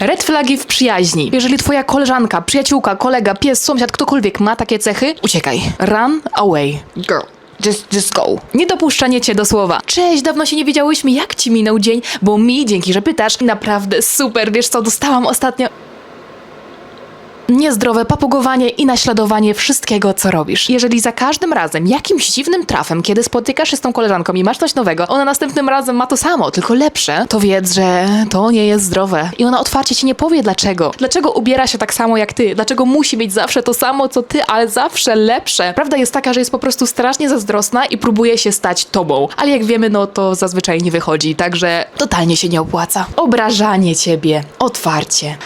Red flagi w przyjaźni. Jeżeli twoja koleżanka, przyjaciółka, kolega, pies, sąsiad, ktokolwiek ma takie cechy, uciekaj. Run away. Girl. Just, just go. Niedopuszczanie cię do słowa. Cześć, dawno się nie widziałyśmy, jak ci minął dzień? Bo mi, dzięki, że pytasz, naprawdę super, wiesz co, dostałam ostatnio... Niezdrowe papugowanie i naśladowanie wszystkiego, co robisz. Jeżeli za każdym razem jakimś dziwnym trafem, kiedy spotykasz się z tą koleżanką i masz coś nowego, ona następnym razem ma to samo, tylko lepsze, to wiedz, że to nie jest zdrowe. I ona otwarcie ci nie powie dlaczego. Dlaczego ubiera się tak samo jak ty? Dlaczego musi mieć zawsze to samo, co ty, ale zawsze lepsze? Prawda jest taka, że jest po prostu strasznie zazdrosna i próbuje się stać tobą. Ale jak wiemy, no to zazwyczaj nie wychodzi, także totalnie się nie opłaca. Obrażanie ciebie. Otwarcie.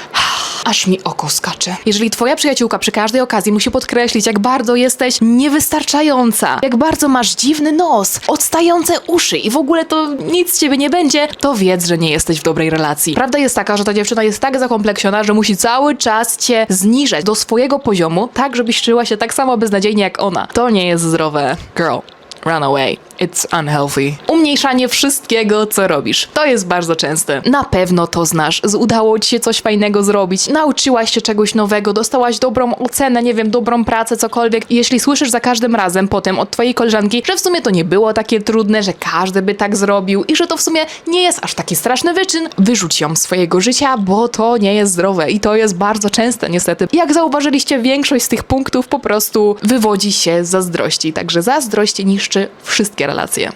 Aż mi oko skacze. Jeżeli twoja przyjaciółka przy każdej okazji musi podkreślić, jak bardzo jesteś niewystarczająca, jak bardzo masz dziwny nos, odstające uszy i w ogóle to nic z ciebie nie będzie, to wiedz, że nie jesteś w dobrej relacji. Prawda jest taka, że ta dziewczyna jest tak zakompleksiona, że musi cały czas cię zniżać do swojego poziomu, tak żebyś czuła się tak samo beznadziejnie jak ona. To nie jest zdrowe. Girl. Run away. It's unhealthy. Umniejszanie wszystkiego, co robisz. To jest bardzo częste. Na pewno to znasz. Z- Udało ci się coś fajnego zrobić. Nauczyłaś się czegoś nowego, dostałaś dobrą ocenę, nie wiem, dobrą pracę, cokolwiek. I jeśli słyszysz za każdym razem potem od twojej koleżanki, że w sumie to nie było takie trudne, że każdy by tak zrobił i że to w sumie nie jest aż taki straszny wyczyn, wyrzuć ją z swojego życia, bo to nie jest zdrowe i to jest bardzo częste niestety. Jak zauważyliście, większość z tych punktów po prostu wywodzi się z zazdrości. Także zazdrość niszczy wszystkie gracia.